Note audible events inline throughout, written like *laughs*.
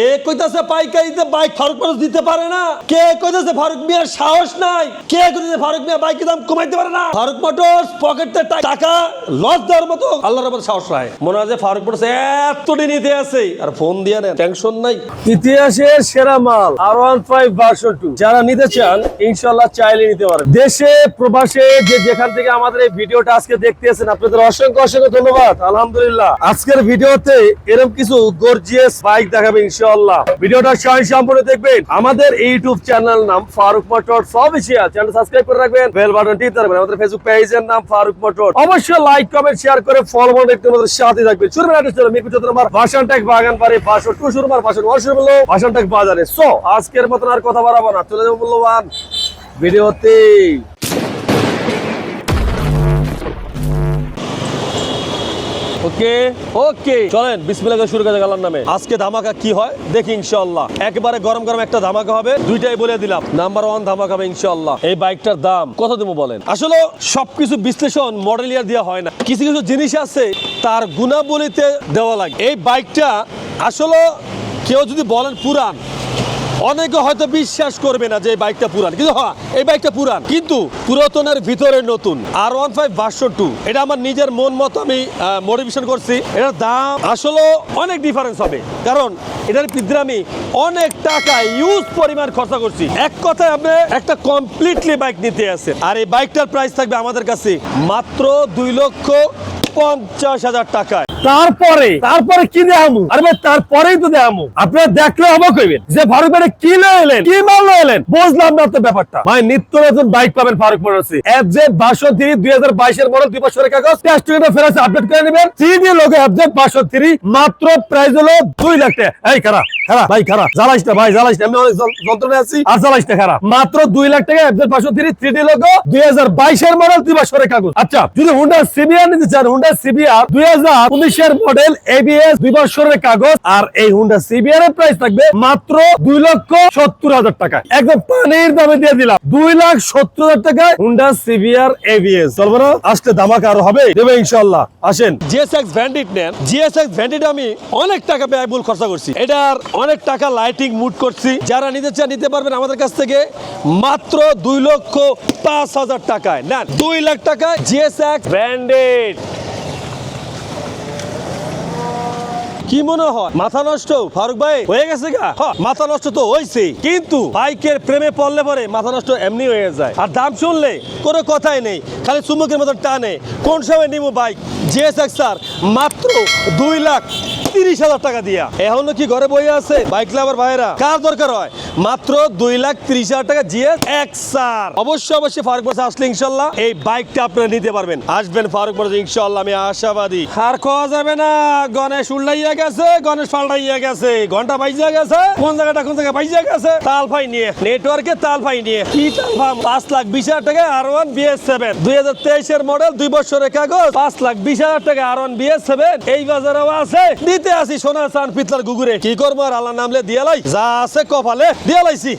কে কইতাছে পাইকারিতে বাইক ফারুক মানুষ দিতে পারে না? কে কইতাছে ফারুক মিয়ার সাহস নাই? কে কইতাছে ফারুক মিয়া বাইকের দাম কমাইতে পারে না? ফারুক মোটরস পকেটে টাকা লস দেওয়ার মতো আল্লাহর রহমতে সাহস রায় মনে হয় যে ফারুক মোটরস এতটি নিতে আছে। আর ফোন দিয়ে নেন, টেনশন নাই। ইতিহাসের সেরা মাল R one five version two যারা নিতে চান ইনশাল্লাহ চাইলে নিতে পারেন। দেশে, প্রবাসে, যে যেখান থেকে আমাদের এই ভিডিওটা আজকে দেখতেছেন আপনাদের অসংখ্য অসংখ্য ধন্যবাদ। আলহামদুলিল্লাহ। আজকের ভিডিওতে এরকম কিছু গর্জিয়াস বাইক দেখাবে ইনশাল্লাহ ভিডিওটা সবাই সম্পূর্ণ দেখবেন। আমাদের ইউটিউব চ্যানেল নাম ফারুক মোটর চ্যানেল সাবস্ক্রাইব করে রাখবেন, বেল আমাদের ফেসবুক পেজের নাম ফারুক মোটর। অবশ্যই লাইক কমেন্ট শেয়ার করে ফলো একটু সাথে নম্বর ভাষণ ট্যাগ বাগান বাড়ি ভাষণ টু শুরু নম্বর ভাষণ ভাষণ ট্যাগ বাজারে। সো আজকের মতন আর কথা বাড়াবো না। চলে যাব মূল্যবান ভিডিওতে। ওকে? ওকে। চলেন বিসমিল্লাহ শুরু করে গেলাম নামে। আজকে ধামাকা কি হয়? দেখি ইনশাআল্লাহ। একেবারে গরম গরম একটা ধামাকা হবে দুইটাই বলে দিলাম। নাম্বার ওয়ান ধামাকা হবে ইনশাআল্লাহ। এই বাইকটার দাম কত দেবো বলেন? আসলে সবকিছু বিশ্লেষণ মডেল ইয়ার দেওয়া হয় না। কিছু কিছু জিনিস আছে তার গুণাবলীতে দেওয়া লাগে। এই বাইকটা আসলে কেউ যদি বলেন পুরান অনেকে হয়তো বিশ্বাস করবে না যে বাইকটা পুরান। কিন্তু হ্যাঁ এই বাইকটা পুরান। কিন্তু পুরাতনের ভিতরে নতুন। R one five version two এটা আমার নিজের মন মতো আমি মোটিভেশন করছি। এটার দাম আসলে অনেক ডিফারেন্স হবে। কারণ এটার পিছনে আমি অনেক টাকা ইউজ পরিমাণ খরচা করছি। এক কথায় আপনি একটা কমপ্লিটলি বাইক নিতে আছেন। আর এই বাইকটার প্রাইস থাকবে আমাদের কাছে মাত্র দুই লক্ষ পঞ্চাশ হাজার টাকায়। তারপরে তারপরে কি দেখামু? আরে তারপরেই তো দেখামু। আপনারা দেখলে অবাক হইবেন যে ফারুক ভাই কি এলেন? কি মাল এলেন? বুঝলাম না তো ব্যাপারটা। ভাই নিত্য নতুন বাইক পাবেন ফারুক মোটরসে এফজেড বাসন থ্রি দুই হাজার বাইশের মডেল দুই বছরের কাগজ। টেস্ট ফেরাস আপডেট করে নেবেন। থ্রি ডি লোকে এফজেড বাসন থ্রি মাত্র প্রাইস হলো দুই লাখ টাকা। এই খারাপ খারাপ? ভাই খারাপ। জ্বালাইস না ভাই জ্বালাইস না। আমি অনেক যন্ত্রণায় আছি। আর জ্বালাইস না খারাপ। মাত্র দুই লাখ টাকা FZ version three three D logo দুই হাজার বাইশের মডেল দুই বছরের কাগজ। আচ্ছা যদি হুন্ডা সিবিআর নিতে চান হুন্ডা সিবিআর দুই হাজার উনিশের মডেল এবিএস দুই বছরের কাগজ আর এই হুন্ডা সিবিআর এর প্রাইস থাকবে মাত্র দুই লক্ষ সত্তর হাজার টাকা একদম পানির দামে দিয়ে দিলাম। দুই লাখ সত্তর হাজার টাকায় হুন্ডা সিবিআর এবিএস চলবো না? আসতে ধামাকা আরও হবে। দেবে ইনশাল্লাহ আসেন। জিএসএক্স ভ্যান্ডিট নেন। জিএসএক্স ভ্যান্ডিট আমি অনেক টাকা ব্যয়বহুল খরচা করছি। এটার অনেক টাকা লাইটিং মুড করছি। যারা নিতে চান নিতে পারবেন আমাদের কাছ থেকে মাত্র দুই লক্ষ পাঁচ হাজার টাকায়। না দুই লাখ টাকায় জিএসএক্স ব্র্যান্ডেড কি মনে হয়? মাথা নষ্ট? ফারুক ভাই, হয়ে গেছে গা? মাথা নষ্ট তো হয়েছে কিন্তু বাইকের প্রেমে পড়লে পরে মাথা নষ্ট এমনি হয়ে যায়। আর দাম শুনলে কোনো কথাই নেই। খালি চুমুকের মতো টানে। কোন সময় নিব বাইক? জিএসএক্স স্যার মাত্র দুই লাখ তিরিশ হাজার টাকা দিয়া। এখনও কি ঘরে বই আছে? বাইক লাভার ভাইরা কার দরকার হয়? মাত্র দুই লাখ তিরিশ হাজার টাকা জিএস এক স্যার। অবশ্যই অবশ্যই ফারুক বসে আসলে ইনশাল্লাহ এই বাইকটা আপনারা নিতে পারবেন। আসবেন ফারুক বসে ইনশাল্লাহ, আমি আশাবাদী। আর খাওয়া যাবে না। গণেশ উল্লাইয়া গেছে, গণেশ পাল্টাইয়া গেছে। ঘণ্টা বাইজা গেছে, কোন জায়গাটা কোন জায়গায় বাইজা গেছে? তাল ফাই নিয়ে নেটওয়ার্কে তাল ফাই নিয়ে। কি তাল ফাম পাঁচ লাখ বিশ হাজার টাকা আর ওয়ান বিএস সেভেন দুই হাজার তেইশের মডেল দুই বছরের কাগজ, পাঁচ লাখ বিশ হাজার টাকা আর ওয়ান বিএস সেভেন এই বাজারেও আছে। দিতে আসি সোনার চান পিতলার গুগুরে। কি করব আর আল্লাহ নামলে দিয়ে লাই? যা আছে কপালে দিয়ে লাইছি।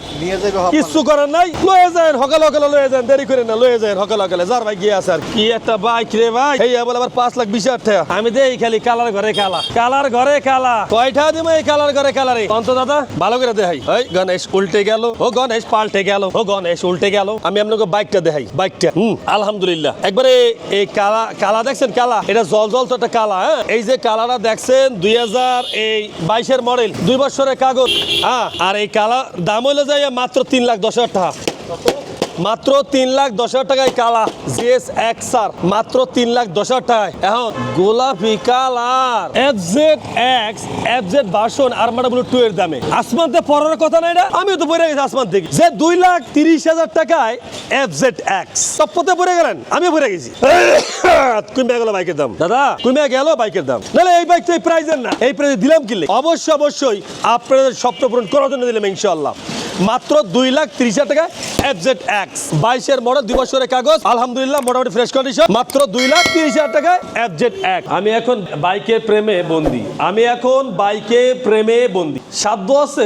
কিচ্ছু করার নাই লয়ে যান সকালে সকালে লয়ে যান দেরি করে না লয়ে যান সকালে সকালে যার ভাই গিয়ে আছে আর কি। একটা বাইক রে ভাই। এই বলে আবার পাঁচ লাখ বিশ হাজার টাকা। আমি দেই খালি কালার ঘরে কালা। কালার ঘরে কালা। কয়টা দিব এই কালার ঘরে কালারে অন্ত দাদা। ভালো করে দেখাই। ওই গণেশ উল্টে গেল। ও গণেশ পাল্টে গেল। ও গণেশ উল্টে গেল। আমি আপনাকে বাইকটা দেখাই। বাইকটা। হুম আলহামদুলিল্লাহ। একবারে এই কালা কালা দেখছেন কালা? এটা জল জল তো একটা কালা হ্যাঁ? এই যে কালাটা দেখছেন দুই হাজার এই বাইশের মডেল, দুই বছরের কাগজ। হ্যাঁ আর এই কালা দাম হইলে যাই মাত্র তিন লাখ দশ হাজার টাকা। মাত্র তিন লাখ দশ হাজার টাকায় কালা, জিএস এক্স আর মাত্র তিন লাখ দশ হাজার টাকায়। এখন গোলাপি colour F Z X F Z version Armada blue two এর দামে। আসমানতে পড়ার কথা নাই না আমিও তো পড়ে গেছি আসমান থেকে। যে দুই লাখ তিরিশ হাজার টাকায় এফ জেড এক্স। সপ্পতে পড়ে গেলেন আমি পড়ে গেছি। কুমিয়া গেল বাইকের দাম। দাদা কুমিয়া গেল বাইকের দাম। নাহলে এই বাইকটা এই প্রাইজের না। এই প্রাইজে দিলাম কিনলে অবশ্যই অবশ্যই আপনাদের স্বপ্ন পূরণ করার জন্য দিলাম ইনশাল্লাহ মাত্র দুই লাখ তিরিশ হাজার টাকা এফ জেড এক্স কাগজ আলহামদুলিল্লাহ মোটামুটি মাত্র দুই লাখ তিরিশ হাজার টাকায়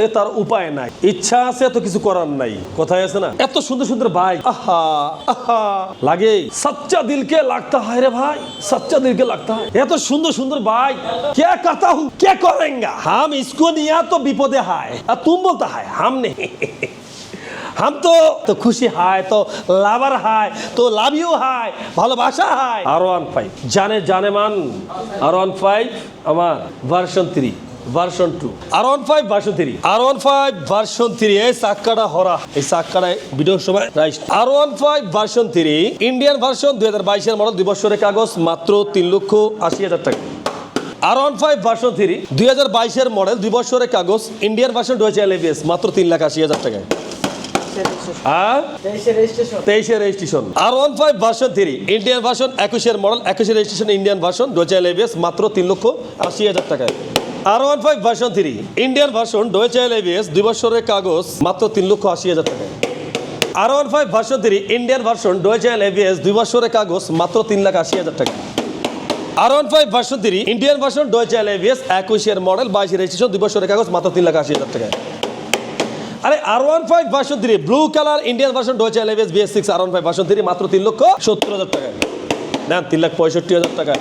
তার উপায় নাই। ইচ্ছা আছে এত কিছু করার নাই। কোথায় আছে না? এত সুন্দর সুন্দর বাইক। আহা আহা। লাগে। সচ্চা দিলকে লাগতা হয় রে ভাই। সচ্চা দিলকে লাগতা হয়। এত সুন্দর সুন্দর বাইক। কে কথা হুম কে করেঙ্গা? হাম ইসকো নিয়া তো বিপদে হায়। আর তুম বলতা হায় হাম নেই। *laughs* हम नहीं हम तो तो खुशी हाय तो লাভার হায় তো লাভ ইউ হায় ভালোবাসা হায় আর ওয়ান ফাইভ জানে জানে মান আর ওয়ান ফাইভ আমার version three version two R one five version three R one five version three এই চাক্কাটা হরা এই চাক্কাটায় ভিডিওর সময় rice R one five version three Indian version দুই হাজার বাইশের মডেল দুই বছরের কাগজ মাত্র তিন লক্ষ আশি হাজার টাকা R one five version three দুই হাজার বাইশের মডেল দুই বছরের কাগজ ইন্ডিয়ান ভার্সন ডুয়েছে এলএবিএস মাত্র তিন লাখ আশি হাজার টাকায় হ্যাঁ তেইশের registration. R one five three, Indian version model, একুশের রেজিস্ট্রেশন ইন্ডিয়ান মাত্র তিন লক্ষ আশি হাজার টাকায়। R one five three, Indian দুই বছরের কাগজ মাত্র তিন লক্ষ আশি হাজার টাকায়। আর ওয়ান ফাইভ থ্রি দুই কাগজ মাত্র তিন লাখ আশি হাজার টাকা R one five version three, Indian version ডোয়েচা ABS, একুশের মডেল, বাইশের রেজিস্ট্রেশন, দুই বছরের কাগজ মাত্র তিন লাখ আশি হাজার টাকায়। আরে R one five version three blue colour Indian version ডোয়েচে এলেভেস BS six R one five version three মাত্র তিন লক্ষ সত্তর হাজার টাকা নেন, তিন লাখ পঁয়ষট্টি হাজার টাকা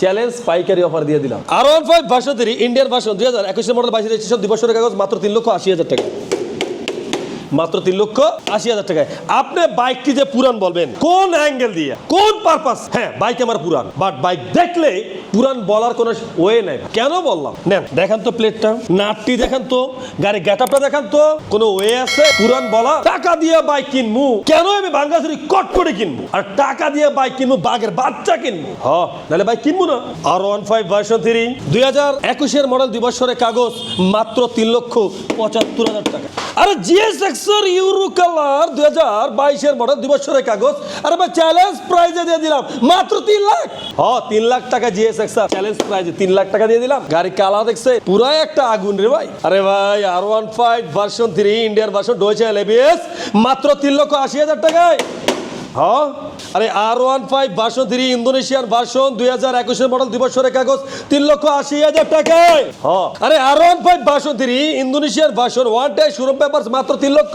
চ্যালেঞ্জ পাইকারি অফার দিয়ে দিলাম। R one five version three Indian version দুই হাজার একুশের মডেল বাইশ রেজিস্ট্রেশন দুই বছরের কাগজ, মাত্র তিন লক্ষ আশি হাজার টাকা মাত্র তিন লক্ষ আশি হাজার টাকায়। আপনি বাইকটি যে পুরান বলবেন, কোন অ্যাঙ্গেল দিয়ে? কোন পারপাস হ্যাঁ বাইক আমার পুরান বাট বাইক দেখলে পুরান বলার কোনো ওয়ে নাই। কেন বললাম? নেন, দেখেন তো প্লেটটা নাটটি দেখেন তো গাড়ি গেটআপটা দেখেন তো। কোনো ওয়ে আছে পুরান বলা? টাকা দিয়ে বাইক কিনবো কেন আমি বাঙ্গাসুরি কট করে কিনবো আর টাকা দিয়ে বাইক কিনবো বাঘের বাচ্চা কিনবো হ, নাহলে বাইক কিনবো না? R one five version three দুই হাজার একুশের মডেল দুই বছরের কাগজ, মাত্র তিন লক্ষ পঁচাত্তর হাজার টাকা। আরে জিএস এক্সর ইউরো কালার দুই হাজার বাইশের মডেল দুই বছরের কাগজ। আর ভাই চ্যালেঞ্জ প্রাইজে দিয়ে দিলাম। মাত্র তিন লাখ। হ তিন লাখ টাকা জিএস এক্সার চ্যালেঞ্জ প্রাইজে তিন লাখ টাকা দিয়ে দিলাম। গাড়ি কালা দেখছে, পুরাই একটা আগুন রে ভাই। আরে ভাই R one five version three Indian version ডোয়েছে এলএবিএস মাত্র তিন লক্ষ আশি হাজার টাকায়। হ্যাঁ? আরে R one five version three Indonesian version দুই হাজার একুশের মডেল দুই বছরের কাগজ তিন লক্ষ আশি হাজার টাকায়। হ্যাঁ। আরে R one five version three Indonesian version one টাই শোরুম পেপার মাত্র তিন লক্ষ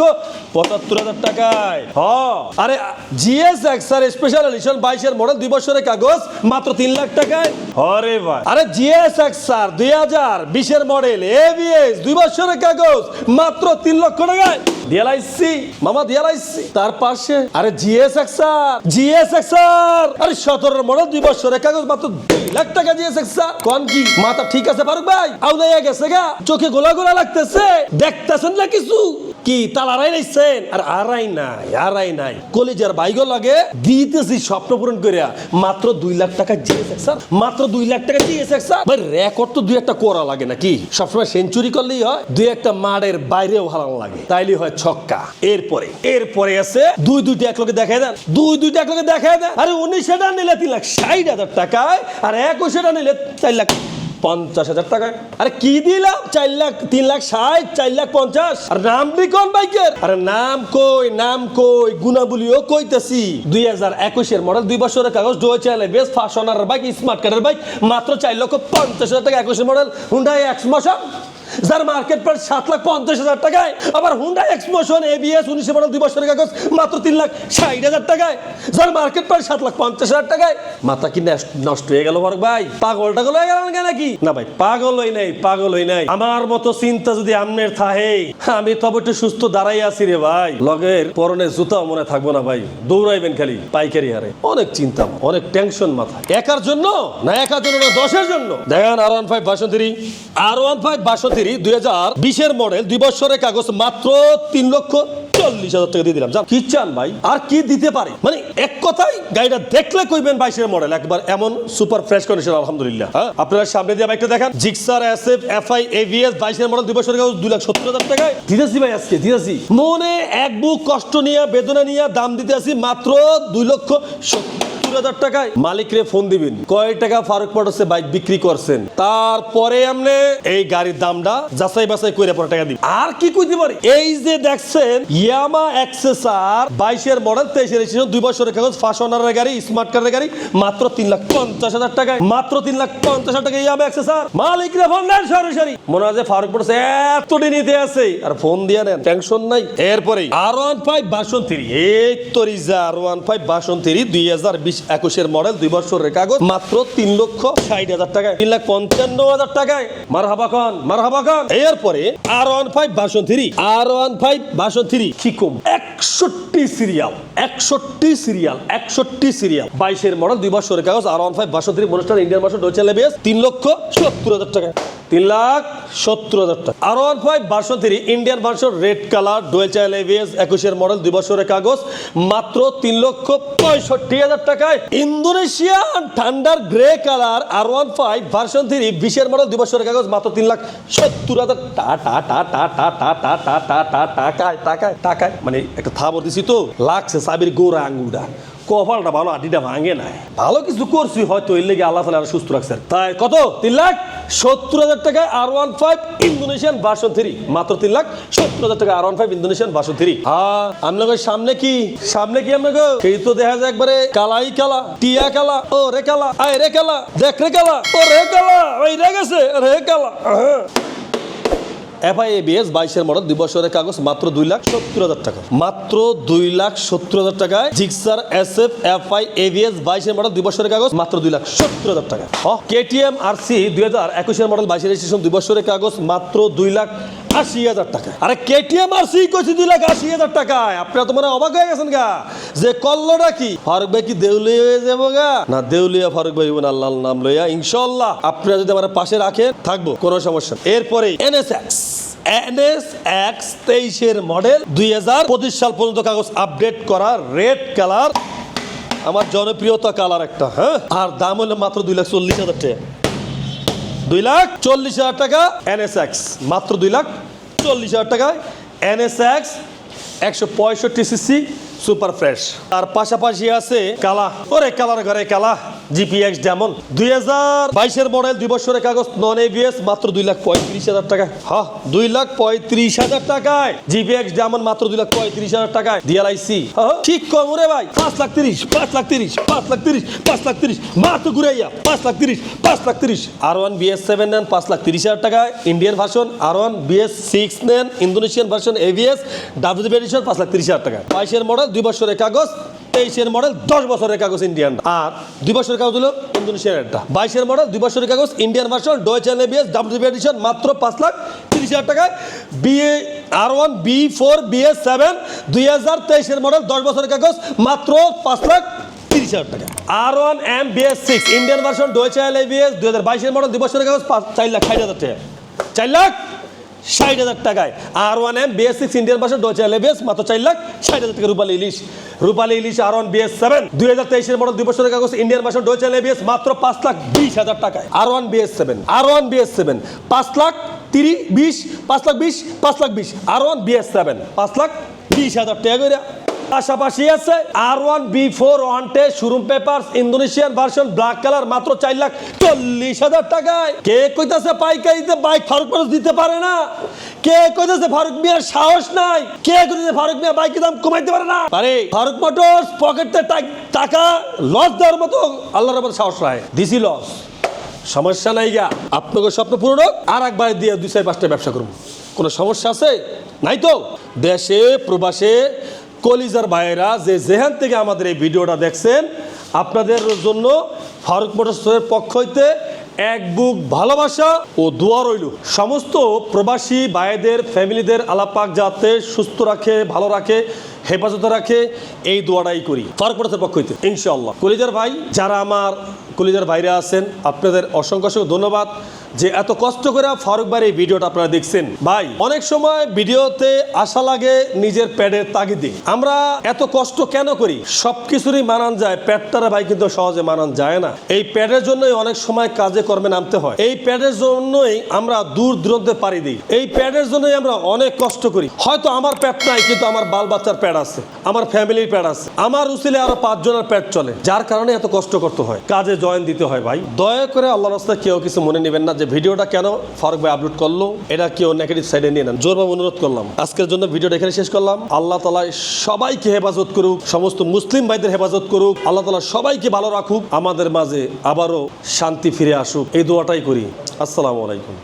পঁচাত্তর হাজার টাকায়। হ্যাঁ। আরে জিএস এক্সার স্পেশাল এডিশন বাইশের মডেল দুই বছরের কাগজ মাত্র তিন লাখ টাকায়। হরে ভাই। আরে জিএস এক্সার দুই হাজার বিশের মডেল এবিএস দুই বছরের কাগজ মাত্র তিন লক্ষ টাকায়। ডিএলআইসি মামা ডিএলআইসি তার পাশে, আরে জিএস এক্সার জিএস এক্সার আরে সতেরো মডেল দুই বছরের কাগজ মাত্র দুই লাখ টাকা জিএস এক্সার কোন কি? মাথা ঠিক আছে, ফারুক ভাই? আউলাইয়া গেছে গা। চোখে গোলা গোলা লাগতেছে। দেখতেছেন না কিছু? কি তালারাই নাইছেন? আর আরাই নাই আরাই নাই। কলেজের বাইগো লাগে, দিতেছি স্বপ্ন পূরণ করিয়া মাত্র দুই লাখ টাকা জিএস এক্সার মাত্র দুই লাখ টাকা এক্সার ভাই রেকর্ড তো দুই একটা করা লাগে নাকি? সবসময় সেঞ্চুরি করলেই হয়, দুই একটা মাঠের বাইরেও ভালো লাগে। তাইলে হয় ছক্কা। এরপরে এরপরে আছে, দুই দুইটা এক লোকে দেখায় দেন। দুই দুইটা এক লোকে দেখায় দেন। আরে উনিশ সেটা নিলে তিন লাখ ষাট হাজার টাকায়, আর একুশেটা নিলে চার লাখ পঞ্চাশ হাজার টাকা আরে কি দিলাম? চার লাখ, তিন লাখ ষাট, চার লাখ পঞ্চাশ। আর নাম কোন বাইকের? আরে নাম কই নাম কই, গুণাবলীও কইতেছি। দুই হাজার একুশের মডেল দুই বছরের কাগজ ডোয়েচালে বেশ ফাশনার বাইক স্মার্ট কার্ডের বাইক মাত্র চার লক্ষ পঞ্চাশ হাজার টাকা একুশের মডেল হুন্ডাই এক্স মোশন যার মার্কেট প্রাইস সাত লাখ পঞ্চাশ হাজার টাকায়, আবার হুন্ডা এক্সমোশন এবিএস উনিশে মডেল দুই বছরের কাগজ, মাত্র তিন লাখ ষাট হাজার টাকায়। যার মার্কেট প্রাইস সাত লাখ পঞ্চাশ হাজার টাকায়, মাথা কি নষ্ট- হয়ে গেল বরক ভাই? পাগল টাগল হয়ে কেন নাকি? না ভাই, পাগল হই নাই, পাগল হই নাই। আমার মতো চিন্তা যদি আমনের থাহে আমি তবে একটু সুস্থ দাঁড়াই আছি রে ভাই। লগের পরনে জুতা মনে থাকব না ভাই, দৌড়াইবেন খালি, পাইকারি হারে। অনেক চিন্তা, অনেক টেনশন মাথা একার জন্য না একার জন্য না, দশের জন্য? দেখেন R one five version three R one five version three দুই হাজার বিশের মডেল দুই বছরের কাগজ মাত্র তিন লক্ষ চল্লিশ হাজার টাকা দিয়ে দিলাম। কি চান ভাই? আর কি দিতে পারে? মানে এক কথাই গাড়িটা দেখলে কইবেন বাইশের মডেল একবার এমন সুপার ফ্রেশ কন্ডিশন আলহামদুলিল্লাহ। হ্যাঁ? আপনারা সামনে দিয়ে বাইকটা দেখেন। জিক্সার এসএফ এফআই এভিএস বাইশের মডেল দুই বছরের কাগজ, দুই লাখ সত্তর হাজার টাকায়। দিতেছি ভাই আজকে, দিতেছি। মনে এক বুক কষ্ট নিয়ে, বেদনা নিয়ে দাম দিতে আসি মাত্র দুই লক্ষ সত্তর হাজার টাকায় মালিকরে ফোন দিবেন। কয় টাকা ফারুক মোটরসে বাইক বিক্রি করছেন? তারপরে আপনি এই গাড়ির দামটা যাচাই বাছাই করে পরে টাকা দিবেন। আর কি কইতে পারি? এই যে দেখছেন, ইয়ামা এক্সেসার বাইশের মডেল, তেইশের রেজিস্ট্রেশন, দুই বছরের কাগজ ওনারের গাড়ি, স্মার্ট কারের গাড়ি, মাত্র তিন লাখ পঞ্চাশ হাজার টাকায়, মাত্র তিন লাখ পঞ্চাশ হাজার টাকা ইয়ামা এক্সেসার মালিক রে ফোন দেন সরাসরি। মনে হয় যে ফারুক মোটরস এত নিতে আছে। আর ফোন দিয়ে নেন, টেনশন নাই। এরপরে R one five version three এই তো Reza R one five version three দুই হাজার বিশ একুশের মডেল, দুই বছরের কাগজ, মাত্র তিন লক্ষ ষাট হাজার টাকায়। তিন লাখ পঞ্চান্ন হাজার টাকায়। মার হাবা মার হাবা খান। এরপরে R one five version three, R one five version three কি কম একষট্টি সিরিয়াল একষট্টি সিরিয়াল একষট্টি সিরিয়াল। বাইশের মডেল, দুই বছরের কাগজ, R one five version three অনুষ্ঠান ইন্ডিয়ান বাসন ডোচে লেবেস, তিন লক্ষ সত্তর হাজার টাকা তিন লাখ সত্তর হাজার টাকা R one five বারশো three Indian version red colour dual channel ABS একুশের মডেল দুই বছরের কাগজ মাত্র তিন লক্ষ পঁয়ষট্টি হাজার টাকায় ইন্দোনেশিয়ান ঠান্ডার grey colour R one five version three বিশের মডেল দুই বছরের কাগজ মাত্র তিন লাখ সত্তর হাজার টা টা টা টা টা টা টা টা টা টা টাকায় টাকায় টাকায় মানে একটা থাবর দিছি তো লাগছে সাবির গোড়া আঙ্গুলটা কপালটা ভালো আটিটা ভাঙে নাই ভালো কিছু করছি হয়তো এর লেগে আল্লাহ তালা সুস্থ রাখছে তাই কত তিন লাখ সত্তর হাজার টাকায় R one five Indonesian version three মাত্র তিন লাখ সত্তর হাজার টাকা R one five Indonesian version three হ্যাঁ আপনাকে সামনে কি? সামনে কি আপনাকে এই তো দেখা যায় একবারে কালাই কালা, টিয়া কালা, ও রে কালা, আয় রে কালা, দেখ রে কালা, ও রে কালা, ওই রে গেছে, রে কালা হ্যাঁ এফআই এবিএস বাইশের মডেল দুই বছরের কাগজ, মাত্র দুই লাখ সত্তর হাজার টাকা। মাত্র দুই লাখ সত্তর হাজার টাকায় Gixxer S F FI ABS বাইশের মডেল দুই বছরের কাগজ, মাত্র দুই লাখ সত্তর হাজার টাকা। কেটিএম আর সি দুই হাজার একুশের মডেল বাইশের রেজিস্ট্রেশন দুই বছরের কাগজ, মাত্র দুই লাখ আশি হাজার টাকা। আরে কেটিএম আর সি কইছি দুই লাখ আশি হাজার টাকায়। আপনারা তো মানে অবাক হয়ে গেছেন গা। যে কল্লটা কি? ফারুক ভাই কি দেউলিয়া হয়ে যাব গা? না, দেউলিয়া ফারুক ভাই হইবেন আল্লাহর নাম লইয়া। ইনশাল্লাহ আপনারা যদি আমার পাশে রাখেন, থাকব, কোনো সমস্যা। এরপরে এনএসএক্স। এনএস এক্স তেইশের মডেল দুই হাজার পঁচিশ সাল পর্যন্ত কাগজ আপডেট করা রেড কালার। আমার জনপ্রিয়তা কালার একটা হ্যাঁ? আর দাম হলো মাত্র দুই লাখ চল্লিশ হাজার টাকা। দুই লাখ চল্লিশ হাজার টাকা এনএসএক্স মাত্র দুই লাখ চল্লিশ হাজার টাকায় এনএসএক্স একশো পঁয়ষট্টি সিসি সুপার ফ্রেশ। তার পাশাপাশি আছে কালা। ওরে, কালার ঘরে কালা। জিপিএক্স যেমন দুই হাজার বাইশের মডেল, দুই বছরের কাগজ নন এভিএস মাত্র দুই লাখ পঁয়ত্রিশ হাজার টাকায়। হ্যাঁ দুই লাখ পঁয়ত্রিশ হাজার টাকায়। জিপিএক্স যেমন মাত্র দুই লাখ পঁয়ত্রিশ হাজার টাকায়। ডিএলআইসি ঠিক কম রে ভাই। পাঁচ লাখ তিরিশ, পাঁচ লাখ তিরিশ, পাঁচ লাখ তিরিশ, পাঁচ লাখ তিরিশ। মাত্র ঘুরাইয়া, পাঁচ লাখ তিরিশ, পাঁচ লাখ তিরিশ। আর ওয়ান বিএস সেভেন নেন, পাঁচ লাখ তিরিশ হাজার টাকায়। Indian version R one BS six নেন Indonesian version ABS W edition পাঁচ লাখ তিরিশ হাজার টাকা বাইশের মডেল দুই বছরের কাগজ, তেইশের মডেল, দশ বছরের কাগজ ইন্ডিয়ান আর দুই বছরের কাগজ হলো ইন্দোনেশিয়ান একটা। বাইশের মডেল, দুই বছরের কাগজ ইন্ডিয়ান ভার্সন ডয়েচেন এবিএস ডাব্লিউ এডিশন মাত্র পাঁচ লাখ তিরিশ হাজার টাকায়। BA R one B four B BS seven দুই হাজার তেইশের মডেল, দশ বছরের কাগজ, মাত্র পাঁচ লাখ তিরিশ হাজার টাকা R one M BS six Indian version ডয়েচেন ABS দুই হাজার বাইশের মডেল, দুই বছরের কাগজ, পাঁচ চার লাখ ষাট হাজার টাকা চার লাখ ষাট হাজার টাকায়। R one M BS six Indian বাসে ডয়েচে এলএবিএস মাত্র চার লাখ ষাট হাজার টাকা রূপালী ইলিশ। রূপালী ইলিশ আর ওয়ান বিএস সেভেন দুই হাজার তেইশের মডেল দুই বছরের কাগজ ইন্ডিয়ান বাসে ডয়েচে এলএবিএস মাত্র পাঁচ লাখ বিশ হাজার টাকায়। R one BS seven R one BS seven পাঁচ লাখ তিরিশ, বিশ, পাঁচ লাখ বিশ, পাঁচ লাখ বিশ। আর ওয়ান বিএস সেভেন পাঁচ লাখ বিশ হাজার টাকা করে পাশাপাশি আছে R one B four one টে showroom paper Indonesian version black colour মাত্র চার লাখ চল্লিশ হাজার টাকায়। কে কইতাছে পাইকারিতে বাইক ফারুক মানুষ দিতে পারে না? কে কইতাছে ফারুক মিয়ার সাহস নাই? কে কইতাছে ফারুক মিয়া বাইকের দাম কমাইতে পারে না? আরে ফারুক মোটরস পকেটে টাকা লস দেওয়ার মতো আল্লাহর রহমতে সাহস রায় দিছি লস সমস্যা নাই গা। আপনাকে স্বপ্ন পূরণ হোক আর একবার দিয়ে দুই চার পাঁচটা ব্যবসা করব। কোনো সমস্যা আছে? নাই তো? দেশে প্রবাসে কলিজার ভাইয়েরা, যে যেখান থেকে আমাদের এই ভিডিওটা দেখছেন, আপনাদের জন্য ফারুক মোটরসের পক্ষ হইতে এক বুক ভালোবাসা ও দোয়া রইল। সমস্ত প্রবাসী ভাইদের, ফ্যামিলিদের আলাপাক যাতে সুস্থ রাখে, ভালো রাখে, হেফাজতে রাখে, এই দোয়াটাই করি। ফারুক মোটরসের পক্ষ হইতে ইনশাল্লাহ কলিজার ভাই, যারা আমার কলিজার ভাইরা আছেন, আপনাদের অসংখ্য অসংখ্য ধন্যবাদ। যে এত কষ্ট করে ফারুক ভাইয়ের এই ভিডিওটা আপনারা দেখছেন। ভাই, অনেক সময় ভিডিওতে আশা লাগে নিজের প্যাডের তাগিদে। আমরা এত কষ্ট কেন করি? সবকিছুরই মানান যায়, প্যাডটারে ভাই কিন্তু সহজে মানান যায় না। এই প্যাডের জন্যই অনেক সময় কাজে কর্মে নামতে হয়। এই প্যাডের জন্যই আমরা দূর দূরান্তে পাড়ি দিই। এই প্যাডের জন্যই আমরা অনেক কষ্ট করি। হয়তো আমার প্যাড নাই, কিন্তু আমার বাল বাচ্চার প্যাড আছে, আমার ফ্যামিলির প্যাড আছে, আমার উচিলে আরও পাঁচজনের প্যাড চলে, যার কারণে এত কষ্ট করতে হয়। কাজে জয়েন দিতে হয় ভাই। দয়া করে আল্লাহ রাস্তায় কেউ কিছু মনে নেবেন না যে ভিডিওটা কেন ফারুক ভাই আপলোড করল, এটা কেউ নেগেটিভ সাইডে নিয়ে নেন? জোরভাবে অনুরোধ করলাম। আজকের জন্য ভিডিওটা এখানে শেষ করলাম। আল্লাহ তালা সবাইকে হেফাজত করুক, সমস্ত মুসলিম ভাইদের হেফাজত করুক। আল্লাহ তালা সবাইকে ভালো রাখুক। আমাদের মাঝে আবারও শান্তি ফিরে আসুক। এই দোয়াটাই করি। আসসালামু আলাইকুম।